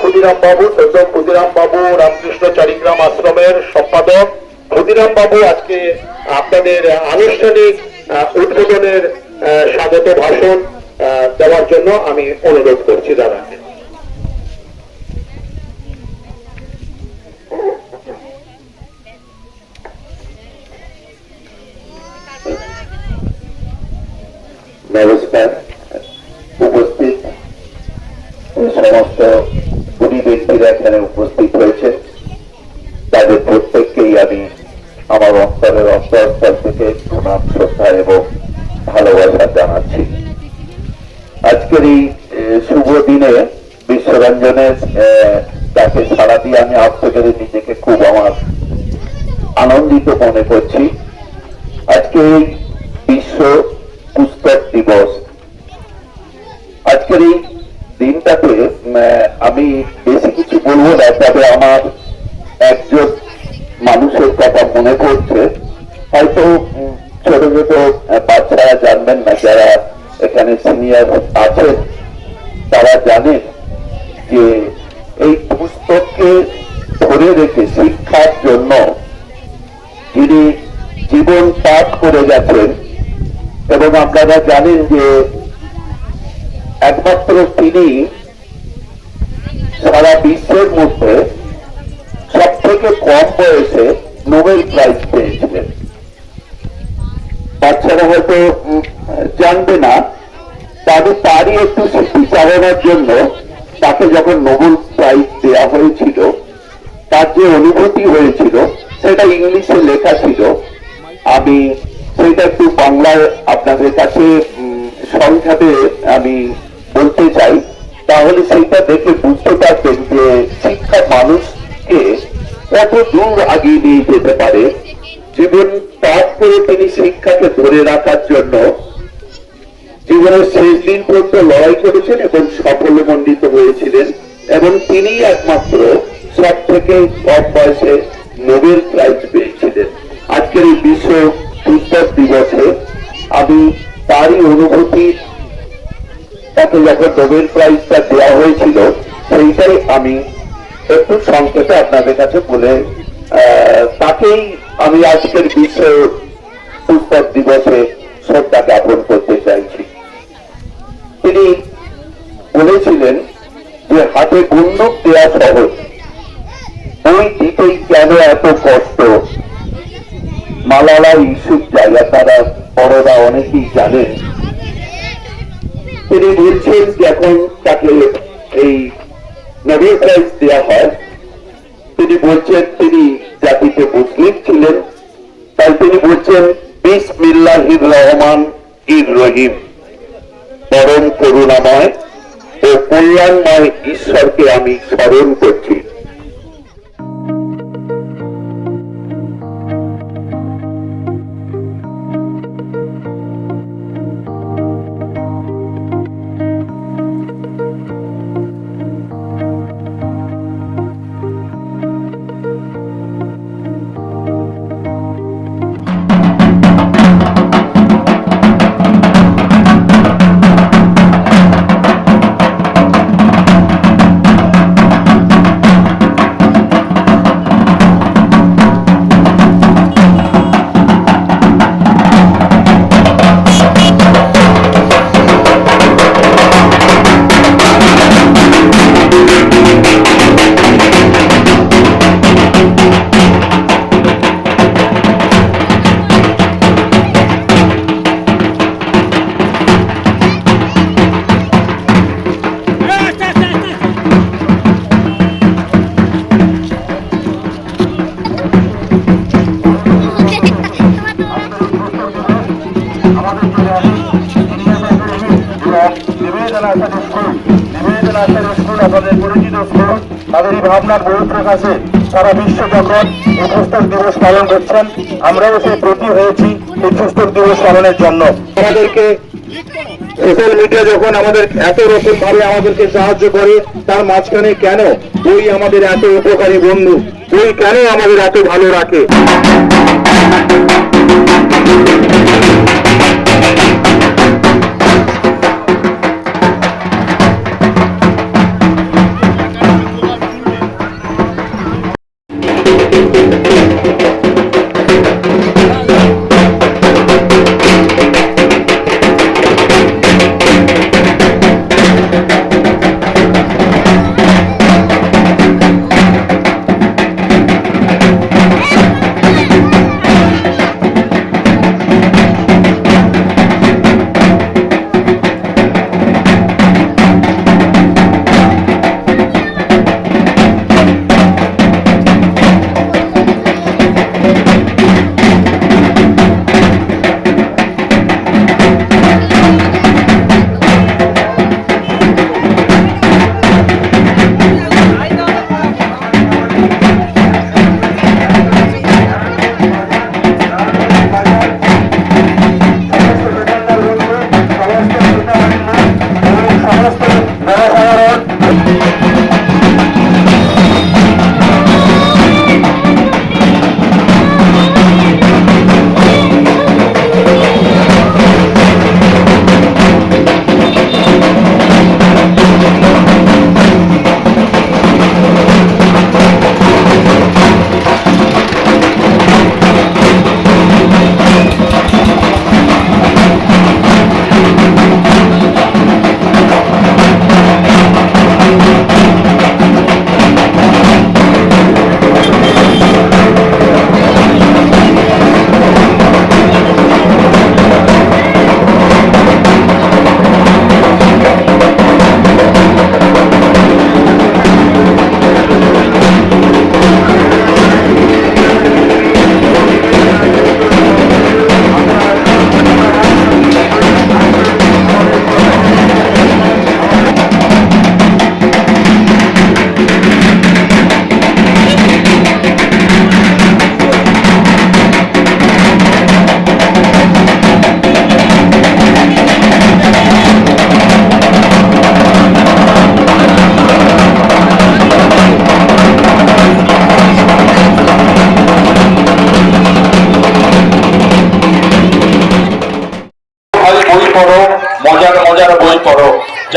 ক্ষুদিরাম বাবু সদ্য ক্ষুদিরাম বাবু, রামকৃষ্ণ চারিগ্রাম আশ্রমের সম্পাদক। ক্ষুদিরাম বাবু, আজকে আপনাদের আনুষ্ঠানিক উদ্বোধনের স্বাগত ভাষণ দেওয়ার জন্য আমি অনুরোধ করছি দাদাকে নমস্কার। উপস্থিত সমস্ত এখানে উপস্থিত হয়েছে। তাদের প্রত্যেককেই আমি আমার অন্তরের অন্তরস্থল থেকে প্রণাম, শ্রদ্ধা এবং ভালোবাসা জানাচ্ছি। আজকের এই শুভ দিনে বিশ্বরঞ্জনের তাকে সারা দিয়ে আমি আজকে নিজেকে খুব আমার আনন্দিত মনে করছি। আজকে এই বিশ্ব পুস্তক দিবস। আজকের এই দিনটাতে আমি বেশি কিছু বলব না তবে আমার একজন মানুষের কথা মনে পড়ছে। হয়তো ছোট ছোট বাচ্চারা জানবেন না, যারা এখানে সিনিয়র আছেন, তারা জানেন যে এই পুস্তককে ধরে রেখে শিক্ষার জন্য যিনি জীবন পাঠ করে গেছেন, এবং আপনারা জানেন যে একমাত্র তিনি সারা বিশ্বের মধ্যে সব থেকে কম বয়সে নোবেল প্রাইজ পেয়েছিলেন। বাচ্চারা হয়তো জানবে না তবে তারই একটু স্মৃতি চালানোর জন্য তাকে যখন নোবেল প্রাইজ দেওয়া হয়েছিল, তার যে অনুভূতি হয়েছিল, সেটা ইংলিশে লেখা ছিল। আমি সেটা একটু বাংলায় আপনাদের কাছে সংক্ষেপে আমি বলতে চাই। তাহলে সেইটা দেখে বুঝতে পারবেন যে শিক্ষা মানুষকে কত দূর আগিয়ে নিয়ে যেতে পারে। জীবন পাঠ করে তিনি শিক্ষাকে ধরে রাখার জন্য জীবনের শেষ দিন পর্যন্ত লড়াই করেছেন এবং সাফল্যমণ্ডিত হয়েছিলেন। এবং তিনি একমাত্র সব থেকে কম বয়সে নোবেল প্রাইজ পেয়েছিলেন। আজকের এই বিশ্ব পুস্তক দিবসে আমি তারই অনুভূতি তাকে যখন নোবেল প্রাইজটা দেওয়া হয়েছিল, সেইটাই আমি একটু সংক্ষেপে আপনাদের কাছে বলে তাকেই আমি আজকের বিশ্ব পুস্তক দিবসে শ্রদ্ধা জ্ঞাপন করতে চাইছি। তিনি বলেছিলেন যে, হাতে বন্দুক দেওয়া সহজ। ওই দিতেই কেন এত কষ্ট? মালালা ইস্যুর জায়গা তারা বড়রা অনেকেই জানেন এখন তাকে এই দেওয়া হয়? তিনি বলছেন তিনি জাতিতে মুসলিম ছিলেন। তাই তিনি বলছেন বিসমিল্লাহির রহমান ইর রহিম। পরম করুণাময় ও কল্যাণময় ঈশ্বরকে আমি স্মরণ করছি। তাদের এই ভাবনার বহু প্রকাশে সারা বিশ্ব যখন এই পুস্তক দিবস পালন করছেন, আমরাও সেই প্রতি হয়েছি এই পুস্তক দিবস পালনের জন্য। আমাদেরকে সোশ্যাল মিডিয়া যখন আমাদের এত রকম ভাবে আমাদেরকে সাহায্য করে, তার মাঝখানে কেন বই আমাদের এত উপকারী বন্ধু? বই কেন আমাদের এত ভালো রাখে?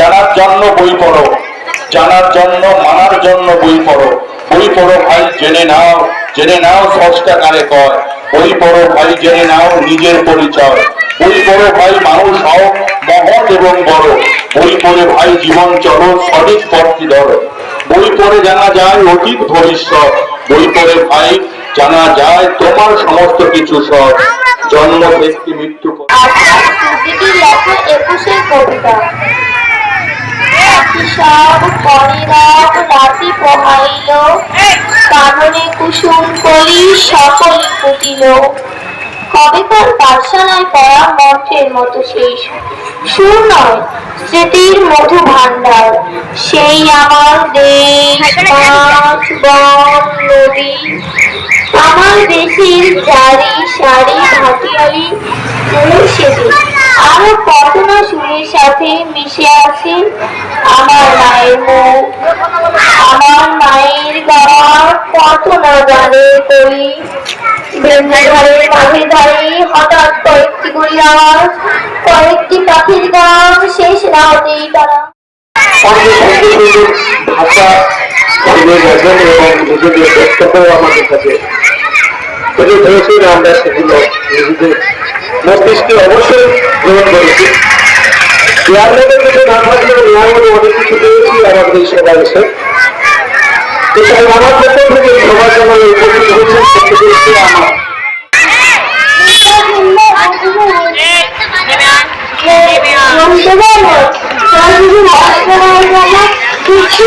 জানার জন্য বই পড়ো। জানার জন্য, মানার জন্য বই পড়ো। বই পড়ো ভাই, জেনে নাও জেনে নাও সষ্টা কারে কয়। বই পড়ো ভাই, জেনে নাও নিজের পরিচয়। বই পড়ো ভাই, মানুষ হও মহৎ এবং বড়। বই পড়ে ভাই, জীবন চলো সঠিক পথটি ধরো। বই পড়ে জানা যায় অতীত ভবিষ্যৎ। বই পড়ে ভাই, জানা যায় তোমার সমস্ত কিছু সব। জন্ম থেকে মৃত্যু স্মৃতিটি একুশের কবিতা। সব পরিরাগ রাতি পোহাইল। কাননে কুসুম কলি সকল ফুটিল কবেকার পাঠশালায় পড়া মন্ত্রের মতো সেই সুর। সুর নয় স্মৃতির মধু ভান্ডার সেই আমার দেশ মাঠ বন নদী। আমার দেশের জারি সারি ভাটিয়ালি মুর্শিদি আরও কত না সুরের সাথে মিশে আছে? আমার মায়ের মুখ, আমার মায়ের গাওয়া কত না গানের করি কয়েকটি গুলি কয়েকটি পাখির গান শেষ না হতেই বক্তব্য আমাদের কাছে তুলে ধরেছেন আমরা সেগুলো নিজেদের মস্তিষ্কে অবশ্যই গ্রহণ করেছি কিছু